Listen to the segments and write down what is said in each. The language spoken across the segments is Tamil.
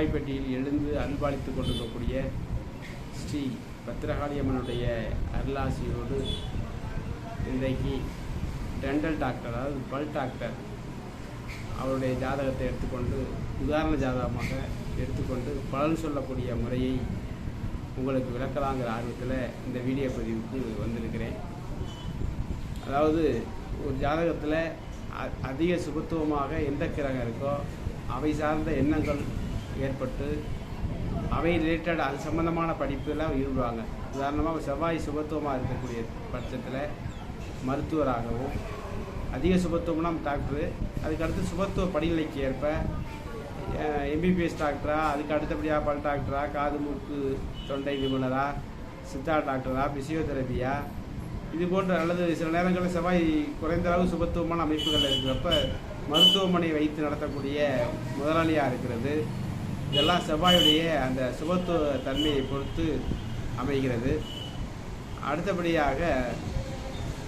எல்லாம் செவ்வாய்ப்பட்டியில் எழுந்து அன்பளித்து கொண்டிருக்கக்கூடிய ஸ்ரீ பத்திரகாளியம்மனுடைய அருளாசியோடு இன்றைக்கு டென்டல் டாக்டர் அதாவது பல் டாக்டர் அவருடைய ஜாதகத்தை எடுத்துக்கொண்டு உதாரண ஜாதகமாக எடுத்துக்கொண்டு பலன் சொல்லக்கூடிய முறையை உங்களுக்கு விளக்கலாங்கிற ஆர்வத்தில் இந்த வீடியோ பதிவுக்கு வந்திருக்கிறேன். அதாவது ஒரு ஜாதகத்தில் அ- அதிக சுபத்துவமாக எந்த கிரகம் இருக்கோ அவை சார்ந்த எண்ணங்கள் ஏற்பட்டு அவை ரிலேட்டட் அது சம்மந்தமான படிப்புலாம் ஈடுபடுவாங்க உதாரணமாக செவ்வாய் சுபத்துவமாக இருக்கக்கூடிய பட்சத்தில் மருத்துவராகவும் அதிக சுபத்துவம்னா டாக்டரு அதுக்கடுத்து சுபத்துவ படிநிலைக்கு ஏற்ப எம்பிபிஎஸ் டாக்டரா அதுக்கு அடுத்தபடியாக பல் டாக்டரா காது மூக்கு தொண்டை நிபுணரா சித்தா டாக்டரா பிசியோதெரபியா இது போன்ற அல்லது சில நேரங்களில் செவ்வாய் குறைந்த அளவு சுபத்துவமான அமைப்புகள் இருக்கிறப்ப மருத்துவமனை வைத்து நடத்தக்கூடிய முதலாளியாக இருக்கிறது. இதெல்லாம் செவ்வாயுடைய அந்த சுபத்துவ தன்மையை பொறுத்து அமைகிறது. அடுத்தபடியாக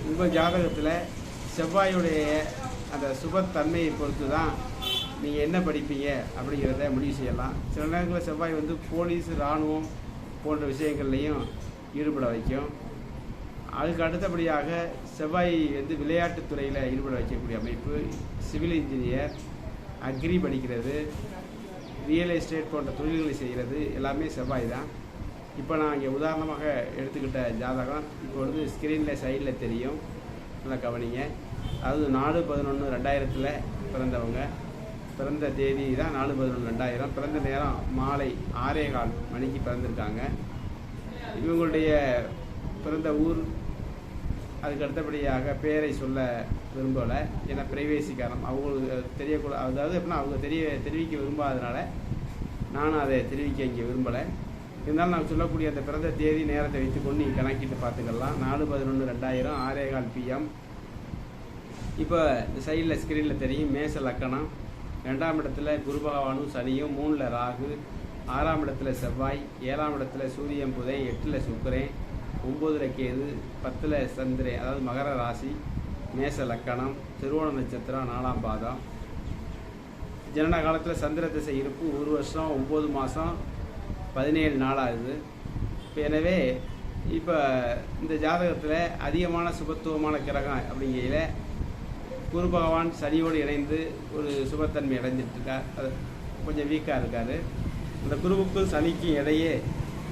உங்கள் ஜாதகத்தில் செவ்வாயுடைய அந்த சுபத்தன்மையை பொறுத்து தான் நீங்கள் என்ன படிப்பீங்க அப்படிங்கிறத முடிவு செய்யலாம். சில நேரங்களில் செவ்வாய் வந்து போலீஸ் இராணுவம் போன்ற விஷயங்கள்லையும் ஈடுபட வைக்கும். அதுக்கு அடுத்தபடியாக செவ்வாய் வந்து விளையாட்டுத்துறையில் ஈடுபட வைக்கக்கூடிய அமைப்பு சிவில் இன்ஜினியர் அக்ரி படிக்கிறது. ரியல் எஸ்டேட் போன்ற தொழில்களை செய்கிறது எல்லாமே செவ்வாய் தான். இப்போ நான் இங்கே உதாரணமாக எடுத்துக்கிட்ட ஜாதகம் இப்போ வந்து ஸ்க்ரீனில் சைடில் தெரியும். நல்லா கவனிங்க. அதாவது நாலு பதினொன்று ரெண்டாயிரத்தில் பிறந்தவங்க. பிறந்த தேதி தான் நாலு பதினொன்று ரெண்டாயிரம். பிறந்த நேரம் மாலை ஆறே கால் மணிக்கு பிறந்திருக்காங்க. இவங்களுடைய பிறந்த ஊர் அதுக்கு அடுத்தபடியாக பேரை சொல்ல விரும்பலை. ஏன்னா பிரைவேசி காரணம். அவங்களுக்கு தெரியக்கூட அதாவது எப்படின்னா அவங்க தெரிய தெரிவிக்க விரும்பாதனால நானும் அதை தெரிவிக்க இங்கே விரும்பலை. இருந்தாலும் நான் சொல்லக்கூடிய அந்த பிறந்த தேதி நேரத்தை வைத்துக்கொண்டு நீங்கள் கணக்கிட்டு பார்த்துக்கலாம். நாலு பதினொன்று ரெண்டாயிரம் ஆறே கால் பிஎம் இப்போ இந்த சைடில் ஸ்க்ரீனில் தெரியும் மேச லக்கணம். ரெண்டாம் இடத்துல குரு பகவானும் சனியும் மூணில் ராகு. ஆறாம் இடத்துல செவ்வாய். ஏழாம் இடத்துல சூரியன் புதன். எட்டில் சுக்கிரன். ஒம்போதுல கேது பத்தில் சந்திரன் அதாவது மகர ராசி மேச லக்கணம் திருவோண நட்சத்திரம் நாலாம் பாதம். ஜனன காலத்தில் சந்திர திசை இருப்பு ஒரு வருஷம் ஒம்பது மாதம் பதினேழு நாளாகுது. இப்போ எனவே இப்போ இந்த ஜாதகத்தில் அதிகமான சுபத்துவமான கிரகம் அப்படிங்கையில் குரு பகவான் சனியோடு இணைந்து ஒரு சுபத்தன்மை அடைஞ்சிட்ருக்கார் அது கொஞ்சம் வீக்காக இருக்கார். அந்த குருவுக்கும் சனிக்கும் இடையே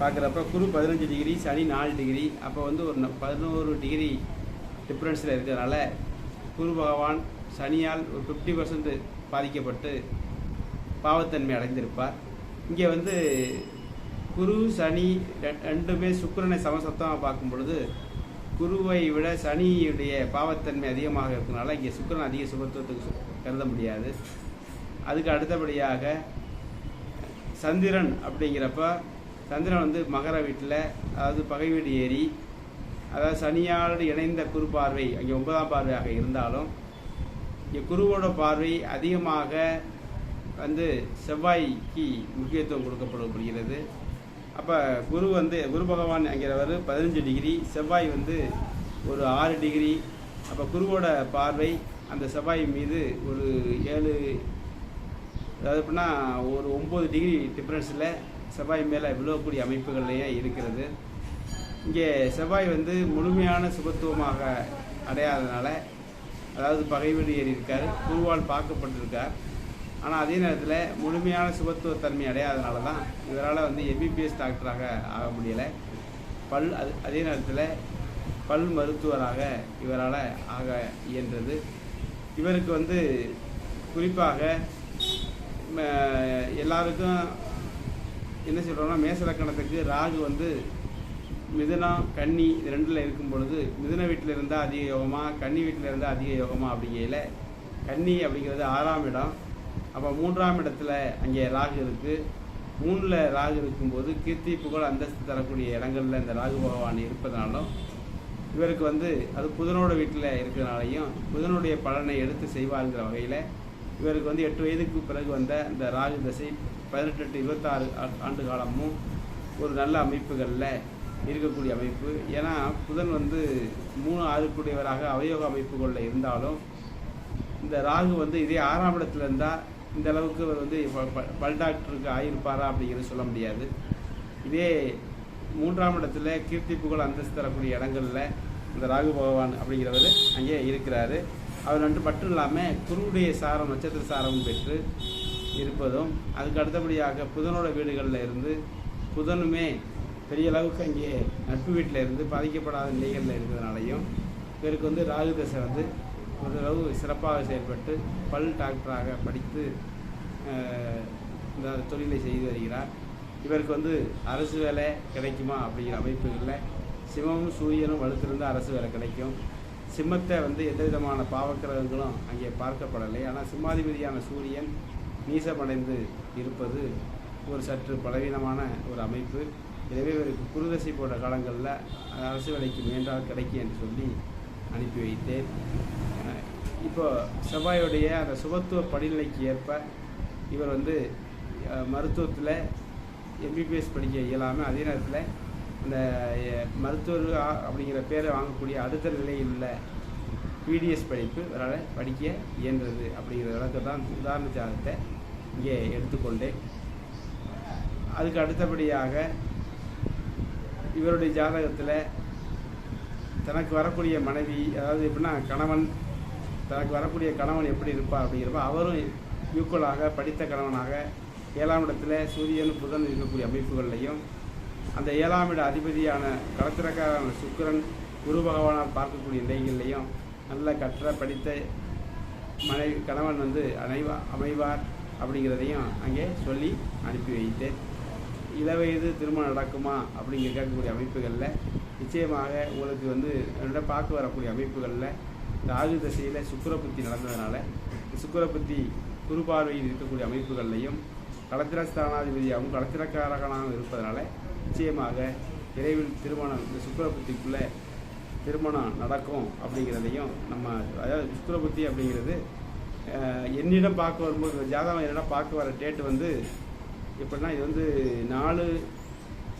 பார்க்குறப்ப குரு பதினஞ்சு டிகிரி சனி நாலு டிகிரி. அப்போ வந்து ஒரு பதினோரு டிகிரி டிஃப்ரென்ஸில் இருக்கிறதுனால குரு பகவான் சனியால் ஒரு ஃபிஃப்டி பர்சன்ட் பாதிக்கப்பட்டு பாவத்தன்மை அடைந்திருப்பார். இங்கே வந்து குரு சனி ரெ- ரெண்டுமே சுக்கிரனை சமசத்தமாக பார்க்கும் பொழுது குருவை விட சனியுடைய பாவத்தன்மை அதிகமாக இருக்கிறனால இங்கே சுக்கரன் அதிக சுபத்துவத்துக்கு கருத முடியாது. அதுக்கு அடுத்தபடியாக சந்திரன் அப்படிங்கிறப்ப சந்திரன் வந்து மகர வீட்டில் அதாவது பகை வீடு ஏறி அதாவது சனியால் இணைந்த குரு பார்வை அங்கே ஒன்பதாம் பார்வையாக இருந்தாலும் இங்கே குருவோட பார்வை அதிகமாக வந்து செவ்வாய்க்கு முக்கியத்துவம் கொடுக்கப்படுகிறது அப்போ குரு வந்து குரு பகவான் அங்கிறவர் பதினஞ்சு டிகிரி செவ்வாய் வந்து ஒரு ஆறு டிகிரி. அப்போ குருவோட பார்வை அந்த செவ்வாய் மீது ஒரு ஏழு அதாவது எப்படின்னா ஒரு ஒம்பது டிகிரி டிஃப்ரென்ஸில் செவ்வாய் மேலே விழுவக்கூடிய அமைப்புகள்லேயே இருக்கிறது. இங்கே செவ்வாய் வந்து முழுமையான சுபத்துவமாக அடையாதனால அதாவது பகை ஏறி இருக்கார். குருவால் பார்க்கப்பட்டிருக்கார். ஆனால் அதே நேரத்தில் முழுமையான சுபத்துவத்தன்மை அடையாதனால தான் இவரால் வந்து எம்பிபிஎஸ் டாக்டராக ஆக முடியலை. பல் அது அதே நேரத்தில் பல் மருத்துவராக இவரால் ஆக இயன்றது. இவருக்கு வந்து குறிப்பாக எல்லாருக்கும் என்ன சொல்கிறோம்னா மேசலக்கணத்துக்கு ராகு வந்து மிதுனம் கன்னி இது ரெண்டில் இருக்கும் பொழுது மிதுன வீட்டில் இருந்தால் அதிக யோகமா கன்னி வீட்டில் இருந்தால் அதிக யோகமா அப்படிங்கையில் கன்னி அப்படிங்கிறது ஆறாம் இடம். அப்போ மூன்றாம் இடத்துல அங்கே ராகு இருக்குது மூணில் ராகு இருக்கும்போது கீர்த்தி புகழ் அந்தஸ்து தரக்கூடிய இடங்களில் இந்த ராகு பகவான் இருப்பதனாலும் இவருக்கு வந்து அது புதனோட வீட்டில் இருக்கிறனாலையும் புதனுடைய பலனை எடுத்து செய்வாருங்கிற வகையில் இவருக்கு வந்து எட்டு வயதுக்கு பிறகு வந்த இந்த ராகு தசை பதினெட்டு இருபத்தாறு ஆண்டு காலமும் ஒரு நல்ல அமைப்புகளில் இருக்கக்கூடிய அமைப்பு. ஏன்னா புதன் வந்து மூணு ஆறுக்குடையவராக அவயோக அமைப்புகளில் இருந்தாலும் இந்த ராகு வந்து இதே ஆறாம் இடத்துல இருந்தால் இந்த அளவுக்கு அவர் வந்து ப- ப- பல் டாக்டருக்கு ஆகியிருப்பாரா அப்படிங்கிறது சொல்ல முடியாது. இதே மூன்றாம் இடத்துல கீர்த்தி புகழ் அந்தஸ்து தரக்கூடிய இடங்களில் இந்த ராகு பகவான் அப்படிங்கிறவர் அங்கே இருக்கிறாரு. அவர் வந்து மட்டும் இல்லாமல் குருவுடைய சாரம் நட்சத்திர சாரம் பெற்று இருப்பதும் அதுக்கு அடுத்தபடியாக புதனோட வீடுகளில் இருந்து புதனுமே பெரிய அளவுக்கு அங்கே நட்பு வீட்டில் இருந்து பாதிக்கப்படாத நிலைகளில் இருக்கிறதுனாலையும் இவருக்கு வந்து ராகு தசை வந்து ஓரளவு சிறப்பாக செயல்பட்டு பல் டாக்டராக படித்து இந்த தொழிலை செய்து வருகிறார். இவருக்கு வந்து அரசு வேலை கிடைக்குமா அப்படிங்கிற அமைப்புகளில் சிவமும் சூரியனும் வலுத்திருந்து அரசு வேலை கிடைக்கும். சிம்மத்தை வந்து எந்த விதமான பாவக்கிரகங்களும் அங்கே பார்க்கப்படலை. ஆனால் சிம்மாதிபதியான சூரியன் நீசமடைந்து இருப்பது ஒரு சற்று பலவீனமான ஒரு அமைப்பு. எனவே இவருக்கு குருதசை போன்ற காலங்களில் அரசு வேலைக்கு முயன்றால் கிடைக்கும் என்று சொல்லி அனுப்பி வைத்தேன். இப்போ செவ்வாயுடைய அந்த சுபத்துவ படிநிலைக்கு ஏற்ப இவர் வந்து மருத்துவத்தில் எம்பிபிஎஸ் படிக்க இயலாமல் அதே நேரத்தில் இந்த மருத்துவர் அப்படிங்கிற பேரை வாங்கக்கூடிய அடுத்த நிலையில் உள்ள பிடிஎஸ் படிப்பு இவரால் படிக்க இயன்றது அப்படிங்கிற விளக்கம் தான் உதாரண ஜாதகத்தை இங்கே எடுத்துக்கொண்டேன். அதுக்கு அடுத்தபடியாக இவருடைய ஜாதகத்தில் தனக்கு வரக்கூடிய மனைவி அதாவது எப்படின்னா கணவன் தனக்கு வரக்கூடிய கணவன் எப்படி இருப்பார் அப்படிங்கிறப்ப அவரும் ஈக்குவலாக படித்த கணவனாக ஏழாம் இடத்துல சூரியன் புதன் இருக்கக்கூடிய அமைப்புகள்லையும் அந்த ஏழாம் இட அதிபதியான களத்திரக்காரன சுக்கிரன் குரு பகவானால் பார்க்கக்கூடிய நிலைகள்லையும் நல்ல கற்ற படித்த மனைவி கணவன் வந்து அனைவா அமைவார். அப்படிங்கிறதையும் அங்கே சொல்லி அனுப்பி வைத்தேன். இளவயது திருமணம் நடக்குமா அப்படிங்கிற கேட்கக்கூடிய அமைப்புகளில் நிச்சயமாக உங்களுக்கு வந்து என்னோட பார்க்க வரக்கூடிய அமைப்புகளில் ராகு தசையில் சுக்கரபுத்தி நடந்ததுனால சுக்கரபுத்தி குறுபார்வையில் இருக்கக்கூடிய அமைப்புகள்லையும் களத்திரஸ்தானாதிபதியாகவும் களத்திரக்காரகனாகவும் இருப்பதனால நிச்சயமாக விரைவில் திருமணம் இந்த சுக்கரபுத்திக்குள்ளே திருமணம் நடக்கும் அப்படிங்கிறதையும் நம்ம அதாவது சுக்கரபுத்தி அப்படிங்கிறது என்னிடம் பார்க்க வரும்போது ஜாதகம் என்னிடம் பார்க்க வர டேட் வந்து எப்படின்னா இது வந்து நாலு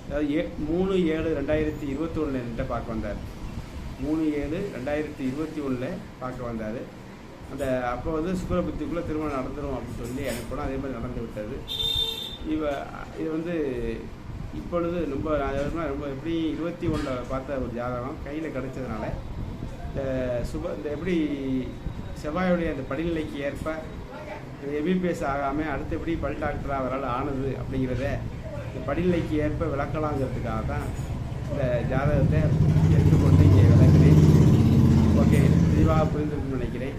அதாவது ஏ மூணு ஏழு ரெண்டாயிரத்தி இருபத்தி ஒன்றில் என்கிட்ட பார்க்க வந்தார். மூணு ஏழு ரெண்டாயிரத்தி இருபத்தி ஒன்றில் பார்க்க வந்தார். அந்த அப்போ வந்து சுக்கரபுத்திக்குள்ளே திருமணம் நடந்துரும் அப்படின்னு சொல்லி எனக்கு கூட அதே மாதிரி நடந்து விட்டது. இவ இது வந்து இப்பொழுது ரொம்ப ரொம்ப எப்படி இருபத்தி ஒன்றில் பார்த்த ஒரு ஜாதகம் கையில் கிடைச்சதுனால இந்த சுப இந்த எப்படி செவ்வாயுடைய அந்த படிநிலைக்கு ஏற்ப எபிபிஎஸ் ஆகாமல் அடுத்தபடி பல் டாக்டராக அவரால் ஆனது அப்படிங்கிறத இந்த படிநிலைக்கு ஏற்ப விளக்கலாங்கிறதுக்காக தான் இந்த ஜாதகத்தை எடுத்துக்கொண்டு இங்கே விளக்குறேன். ஓகே தெளிவாக புரிந்திருக்கும்னு நினைக்கிறேன்.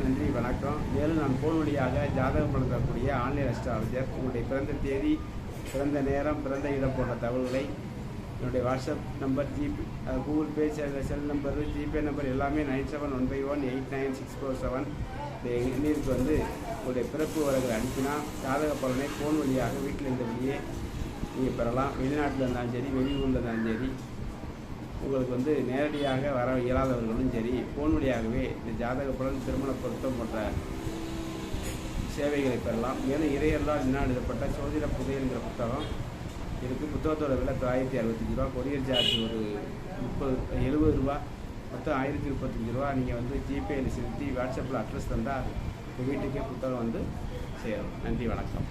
நன்றி வணக்கம். மேலும் நான் போன் வழியாக ஜாதகம் வழங்கக்கூடிய ஆன்லைன் அஸ்ட்ராலஜர் உங்களுடைய பிறந்த தேதி பிறந்த நேரம் பிறந்த இடம் போன்ற தகவல்களை என்னுடைய WhatsApp number GPay Google Pay cell number GPay number எல்லாமே nine seven one five one eight nine six four seven. இந்த எங்களுக்கு வந்து உங்களுடைய பிறப்பு வரங்களை அனுப்பினா ஜாதக பலனை ஃபோன் வழியாக வீட்டில் இருந்தபடியே நீங்கள் பெறலாம். வெளிநாட்டில் இருந்தாலும் சரி வெளியூரில் இருந்தாலும் சரி உங்களுக்கு வந்து நேரடியாக வர இயலாதவர்களும் சரி ஃபோன் வழியாகவே இந்த ஜாதக பலன் திருமண பொருத்தம் போன்ற சேவைகளை பெறலாம். மேலும் இறையெல்லாம் என்ன எழுதப்பட்ட சோதிட புதையல்கிற புத்தகம் இருக்குது புத்தகத்தோட விலை தொள்ளாயிரத்தி அறுபத்தஞ்சு ரூபா கொரியர் சார்ஜ் ஒரு முப்பது எழுபது ரூபா மொத்தம் ஆயிரத்தி முப்பத்தஞ்சு ரூபா. நீங்கள் வந்து ஜிபேயில் செலுத்தி வாட்ஸ்அப்பில் அட்ரஸ் தந்தால் உங்கள் வீட்டுக்கே புத்தகம் வந்து சேரும். நன்றி வணக்கம்.